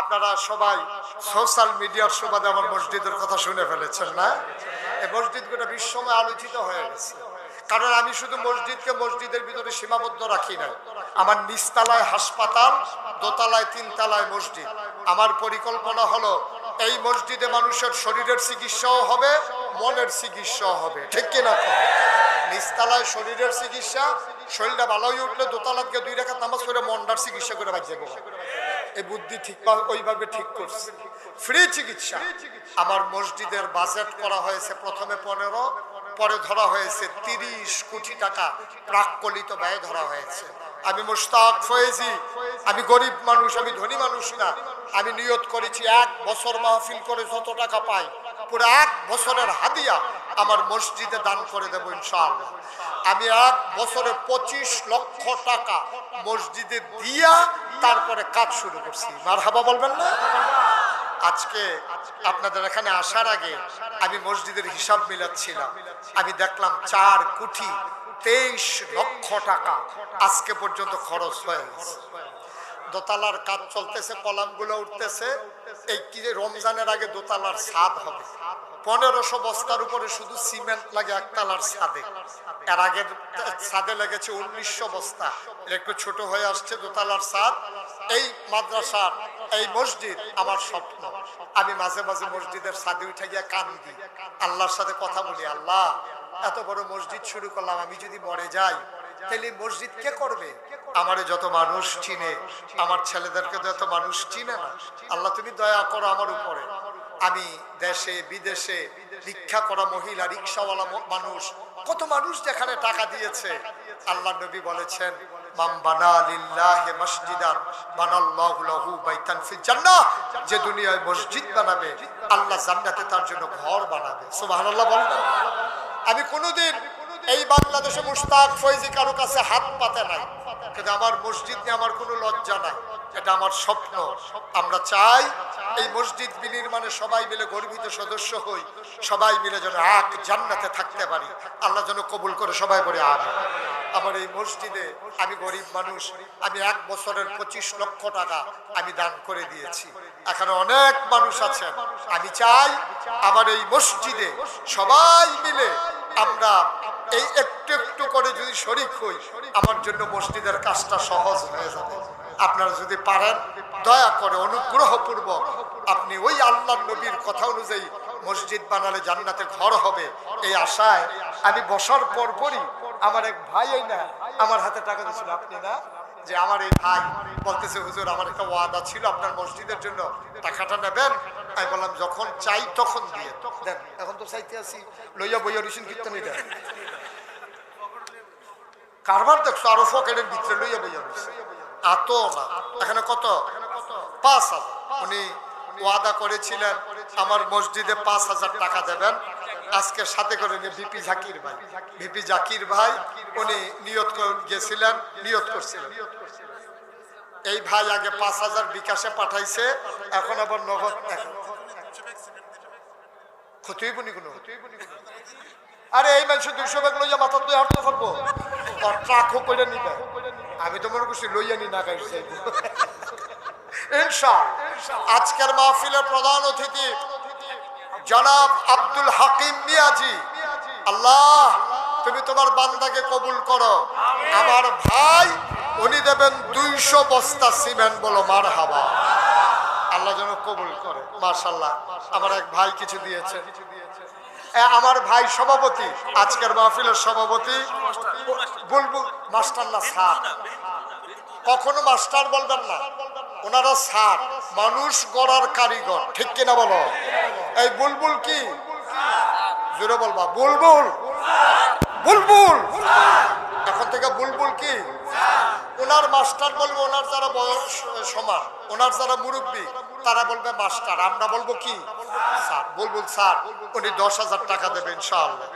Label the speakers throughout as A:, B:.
A: আপনারা সবাই সোশ্যাল মিডিয়ার সুবাদে আমার মসজিদের কথা শুনে ফেলেছেন না? এই মসজিদগুলো বিশ্বময় আলোচিত হয়ে গেছে। কারণ আমি শুধু মসজিদকে মসজিদের ভিতরে সীমাবদ্ধ রাখি না আমার নিচতলায় হাসপাতাল, দোতলায় তিনতলায় মসজিদ। আমার পরিকল্পনা হলো, এই মসজিদে মানুষের শরীরের চিকিৎসাও হবে, মনের চিকিৎসাও হবে। ঠিক কিনা? নিচতলায় শরীরের চিকিৎসা, শরীরটা ভালো হয়ে উঠলে দোতলাকে দুই রেখা নামাজ করে মনটার চিকিৎসা করে দেবো। এই বুদ্ধি ঠিক ওইভাবে ঠিক করছে। ফ্রি চিকিৎসা। আমার মসজিদের বাজেট করা হয়েছে প্রথমে পনেরো, পরে ধরা হয়েছে তিরিশ কোটি টাকা, প্রাক্কলিত ব্যয় ধরা হয়েছে। আমি মুশতাক ফয়েজি, আমি গরিব মানুষ, আমি ধনী মানুষ না। আমি নিয়ত করেছি এক বছর মাহফিল করে যত টাকা পাই, পুরো এক বছরের হাদিয়া আমার মসজিদে দান করে দেবো ইনশাআল্লাহ। আমি এক বছরে পঁচিশ লক্ষ টাকা মসজিদে দিয়া তারপরে কাজ শুরু করছি। মার হাবা বলবেন না? আজকে আপনাদের এখানে আসার আগে আমি মসজিদের হিসাব মিলাচ্ছিলাম। আমি দেখলাম চার কোটি তেইশ লক্ষ টাকা আজকে পর্যন্ত খরচ হয়ে গেছে। দোতলার কাজ চলতেছে, কলামগুলো উঠতেছে। এই কি রমজানের আগে দোতলার ছাদ হবে। পনেরোশো বস্তার উপরে শুধু সিমেন্ট লাগে একতলার ছাদে। এর আগের ছাদে লেগেছে উনিশশো বস্তা। একটু ছোট হয়ে আসছে দোতলার ছাদ। এই মাদ্রাসার, এই মসজিদ আমার স্বপ্ন। আমি মাঝে মাঝে মসজিদের ছাদে উঠে গিয়ে কান্দি। আল্লাহর সাথে কথা বলি, আল্লাহ, এত বড় মসজিদ শুরু করলাম, আমি যদি মরে যাই তাহলে মসজিদ কে করবে? আমারে যত মানুষ চিনে, আমার ছেলেদেরকে যত মানুষ চিনে না। আল্লাহ, তুমি দয়া করো আমার উপরে। আমি দেশে, বিদেশে ভিক্ষা করা মহিলা, রিক্সাওয়ালা মানুষ, কত মানুষ যেখানে টাকা দিয়েছে। আল্লাহ নবী বলেছেন যে দুনিয়ায় মসজিদ বানাবে, আল্লাহ জান্নাতে তার জন্য ঘর বানাবে। আমি কোনোদিন এই বাংলাদেশে মুশতাক ফৈজি কারও কাছে হাত পাতে নাই। কিন্তু আমার মসজিদ নিয়ে আমার কোনো লজ্জা নাই। এটা আমার স্বপ্ন। আমরা চাই এই মসজিদ বিনির্মাণে সবাই মিলে গর্বিত সদস্য হই। সবাই মিলে যেন এক জান্নাতে থাকতে পারি। আল্লাহ যেন কবুল করে সবাই বলে আমি আমার এই মসজিদে আমি গরিব মানুষ। আমি এক বছরের পঁচিশ লক্ষ টাকা আমি দান করে দিয়েছি। এখানে অনেক মানুষ আছেন। আমি চাই আমার এই মসজিদে সবাই মিলে আমরা এই একটু একটু করে যদি শরিক হই, আমার জন্য মসজিদের কাজটা সহজ হয়ে যাবে। আপনারা যদি পারেন, দয়া করে অনুগ্রহপূর্বক আপনি ওই আল্লাহ নবীর কথা অনুযায়ী মসজিদ বানালে জান্নাতে ঘর হবে। এই আশায় আমি বসার পর পরই আমার এক ভাই না আমার হাতে টাকা দিয়েছিল। আপনি না? যে আমার এই ভাই বলতেছে, হুজুর, আমার একটা ওয়াদা ছিল আপনার মসজিদের জন্য। টাকাটা নেবেন চাই তখন দিয়ে। দেন এখন তো চাইতে আছি লইয়া বইয়া রিসিন কীর্তন কারবার দেখছ আরও ফকেটের ভিতরে লইয়া বইয়া রয়েছে। এত না। এখানে কত? পাঁচ হাজার। উনি ওয়াদা করেছিলেন আমার মসজিদে পাঁচ হাজার টাকা দেবেন। আজকে সাথে করে নিয়ে বিপি জাকির ভাই। বিপি জাকির ভাই উনি নিয়ত গেছিলেন নিয়ত করছিলেন। এই ভাই আগে পাঁচ হাজার বিকাশে পাঠাইছে এখন আবার নগদ আরে, এই দুইশো লইয়া নিবে। আমি তো মনে করছি লইয়া নি, না আজকের মাহফিলের প্রধান অতিথি জনাব আব্দুল হাকিম মিয়াজি। আল্লাহ, তুমি তোমার বান্দাকে কবুল করো। আমার ভাই, উনি দেবেন দুইশো বস্তা সিমেন্ট বলো মার হাবা আল্লাহ যেন কবুল করে মার্শাল্লাহ আমার এক ভাই কিছু দিয়েছে। আমার ভাই সভাপতি, আজকের মাহফিলের সভাপতি। বুলবুল মাস্টার না স্যার। কখনো মাস্টার বলবেন না, ওনারা স্যার, মানুষ গড়ার কারিগর, ঠিক কিনা বলো? এই বুলবুল কি? জোরে বলবা, বুলবুল? বুলবুল! এখন থেকে বুলবুল কি? ওনার মাস্টার বলব ওনার যারা বয়স সমান ওনার যারা মুরব্বী তারা বলবে মাস্টার। আমরা বলব কি? স্যার বুলবুল স্যার উনি দশ হাজার টাকা দেবে ইনশাআল্লাহ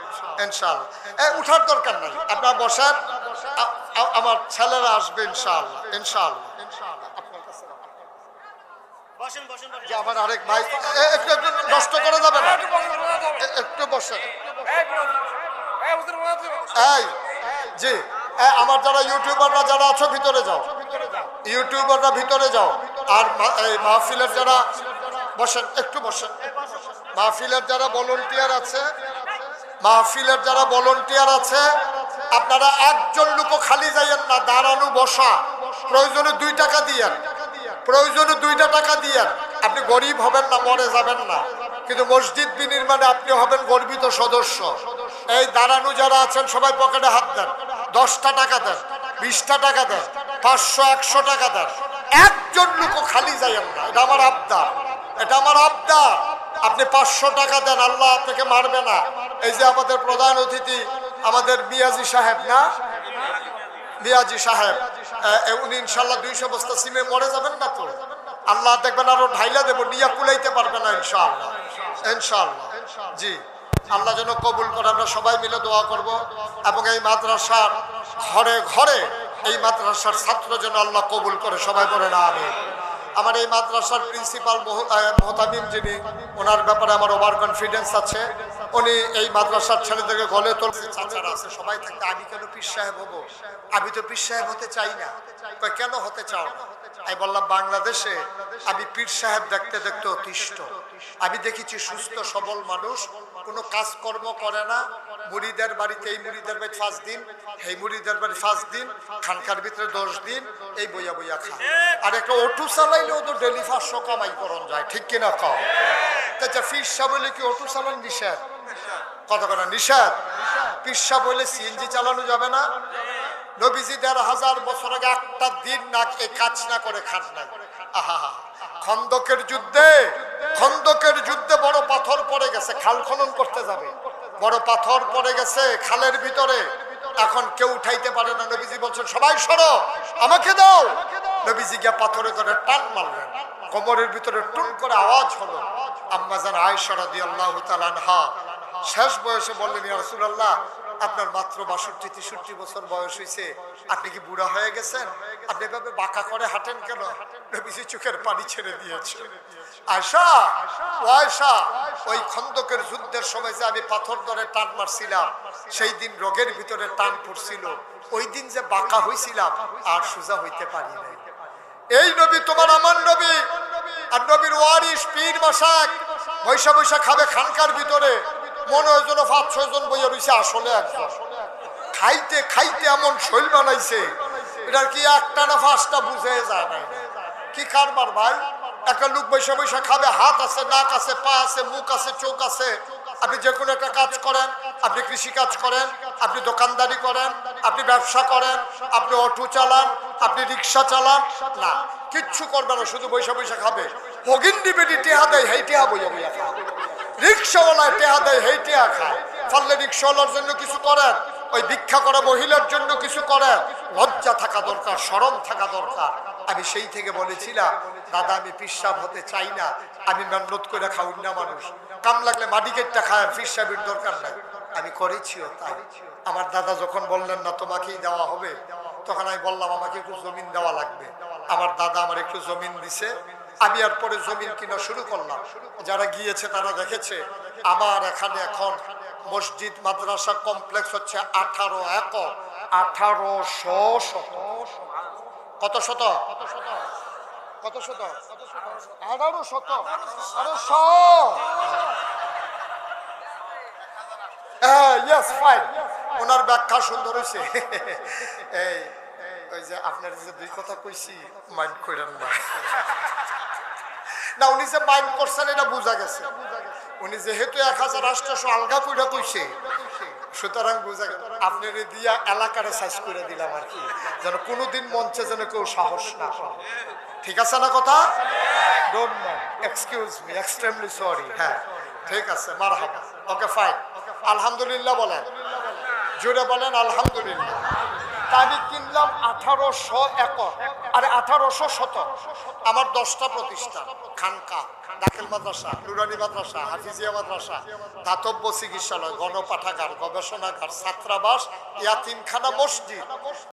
A: এ উঠার দরকার নাই। আপনারা আ- আমার ছেলেরা আসবে
B: বসেন
A: যে আমার আরেক ভাই একটু একটু নষ্ট করে যাবে না? একটু এই জি। আমার যারা ইউটিউবাররা যারা আছো, ভিতরে যাও। ইউটিউবাররা ভিতরে যাও। আর মাহফিলের যারা বসেন, একটু বসেন। মাহফিলের যারা ভলেন্টিয়ার আছে, মাহফিলের যারা ভলেন্টিয়ার আছে, আপনারা একজন লোক খালি যাইয়েন না, দাঁড়ানো, বসা। প্রয়োজনে দুই টাকা দিয়েন। প্রয়োজনে দুইটা টাকা দিয়েন। আপনি গরিব হবেন না, মরে যাবেন না। কিন্তু মসজিদ বিনির্মাণে আপনি হবেন গর্বিত সদস্য। এই দাঁড়ানো যারা আছেন, সবাই পকেটে হাত দেন। দশটা টাকা দেন, বিশটা টাকা দেন, পাঁচশো, একশো টাকা দেন। একজন লোক খালি যাইয়েন না এটা আমার আবদার। এটা আমার আবদার। আপনি পাঁচশো টাকা দেন, আল্লাহ আপনাকে মারবে না। এই যে আমাদের প্রধান অতিথি, আমাদের মিয়াজি সাহেব, না? মিয়াজি সাহেব উনি ইনশাল্লাহ দুইশো বস্তা সিমে মরে যাবেন না তো? আল্লাহ দেখবেন আরও ঢাইলা দেবো, নিয়ে কুলাইতে পারবে না ইনশাআল্লাহ। ইনশাআল্লাহ। জি। আল্লাহ যেন কবুল করে আমরা সবাই মিলে দোয়া করব এবং এই মাদ্রাসার ঘরে ঘরে এই মাদ্রাসার ছাত্র যেন আল্লাহ কবুল করে সবাই বলে না আমি আমার এই মাদ্রাসার প্রিন্সিপাল মোহতামিম যিনি, ওনার ব্যাপারে আমার ওভার কনফিডেন্স আছে। উনি এই মাদ্রাসার ছেলেদেরকে গলে তুলছে, চাচারা আছে, সবাই থাকতে, আমি কেন পীর সাহেব হব? আমি তো পীর সাহেব হতে চাই না। কেন হতে চাও? না আমি বললাম, বাংলাদেশে আমি পীর সাহেব দেখতে দেখতে অতিষ্ঠ। আমি দেখেছি সুস্থ, সবল মানুষ কোনো কাজকর্ম করে না। মুড়িদের বাড়িতে এই মুড়িদের বাড়ি ফার্স্ট দিন, এই মুড়িদের বাড়ি ফার্স্ট দিন, খানকার ভিতরে দশ দিন, এই বইয়া বইয়া খা আর একটা অটো চালাইলেও তো ডেলি পাঁচশো কামাই করন যায়, ঠিক কিনা খাও তাছাড়া ফিরসা বলে কি অটো চালান নিষেধ? কত কথা নিষেধ? পিসা বলে সিএনজি চালানো যাবে না। নবীজি দেড় হাজার বছর আগে একটা দিন না এই কাজ না করে খান নাই। আহা। খন্দকের যুদ্ধে খন্দকের যুদ্ধে বড় পাথর পড়ে গেছে, খাল খনন করতে যাবে। বড় পাথর পড়ে গেছে খালের ভিতরে। এখন কেউ উঠাইতে পারে না, নবীজি বলছেন, সবাই সরো, আমাকে দাও। নবীজি গিয়া পাথরে করে টান মারলেন। কোমরের ভিতরে টুন করে আওয়াজ হলো। আম্মা জান আয়েশা রাদিয়াল্লাহু তাআলা আনহা শেষ বয়সে বললেন, ইয়া রাসূলুল্লাহ আপনার মাত্র বাষট্টি, তেষট্টি বছর বয়স হয়েছে। আপনি কি বুড়া হয়ে গেছেন? আপনি এভাবে বাঁকা করে হাঁটেন কেন? নবীজি চোখের পানি ছেড়ে দিয়েছে। আয়সা ও আয়সা ওই খন্দকের যুদ্ধের সময় যে আমি পাথর ধরে টান মারছিলাম, সেই দিন রোগের ভিতরে টান পড়ছিল। ওই দিন যে বাঁকা হয়েছিলাম আর সোজা হইতে পারি নাই। এই নবী তোমার আমার নবী, আর নবীর ওয়ারিস পীর মাসাক বৈশা বৈশা খাবে খানকার ভিতরে। মনে হয় যেন পাঁচ ছয় জন বইয়া রয়েছে আসলে একজন। খাইতে খাইতে এমন শৈল বানাইছে, এটার কি একটা না পাঁচটা বুঝে যায় না কি কারবার ভাই? একটা লোক বৈশা বৈশা খাবে, হাত আছে, নাক আছে, পা আছে, মুখ আছে, চোখ আছে। আপনি যে কোনো একটা কাজ করেন, আপনি কৃষি কাজ করেন, আপনি দোকানদারি করেন, আপনি ব্যবসা করেন, আপনি অটো চালান, আপনি রিক্সা চালান, না, কিচ্ছু করবে না, শুধু বৈশা বৈশা খাবে। হগিন্ডি বেটি টেহা দেয়, হেই টেহা বইয়া বইয়া খায়। রিক্সাওয়ালায় টেহা দেয়, হেই খায়। পারলে রিক্সাওয়ালার জন্য কিছু করেন, ওই ভিক্ষা করা মহিলার জন্য কিছু করেন। লজ্জা থাকা দরকার সরম থাকা দরকার। আমি সেই থেকে বলেছিলাম দাদা, আমি পিসাব হতে চাই না, আমি মেহনত করে খাউন না মানুষ। কাম লাগলে মাডিকেটটা খায় পিসাবের দরকার নাই। আমি করেছিও তাই। আমার দাদা যখন বললেন, না, তোমাকেই দেওয়া হবে, তখন আমি বললাম, আমাকে একটু জমিন দেওয়া লাগবে। আমার দাদা আমার একটু জমিন দিছে আমি আর পরে জমিন কিনা শুরু করলাম। যারা গিয়েছে তারা দেখেছে, আমার এখানে এখন মসজিদ, মাদ্রাসা কমপ্লেক্স হচ্ছে আঠারো একর, আঠারোশো শত। কত শত? শত? শত। ফাইন ওনার ব্যাখ্যা সুন্দর হয়েছে এই, ওই যে আপনার যে দুই কথা কইছি মাইন্ড করেন না। না, উনি যে মাইন্ড করছেন, এটা বোঝা গেছে। উনি যেহেতু এক হাজার আটশো আলগা কইরা কইছে, সুতরাং বোঝা গেল। আপনার দিয়া এলাকারে সাইজ করে দিলাম আর কি, যেন কোনোদিন মঞ্চে যেন কেউ সাহস না ঠিক আছে না কথা? Don't mind excuse me extremely sorry হ্যাঁ ঠিক আছে মার ওকে ফাইন আলহামদুলিল্লাহ বলেন। জোরে বলেন, আলহামদুলিল্লাহ। আমি কিনলাম আঠারোশো একর। আর আঠারোশো শত আমার দশটা প্রতিষ্ঠান। খানকা, দাখিল মাদ্রাসা, নুরানি মাদ্রাসা, হাফিজিয়া মাদ্রাসা, দাতব্য চিকিৎসালয়, গণপাঠাগার, গবেষণাগার, ছাত্রাবাস, ইয়াতিমখানা মসজিদ।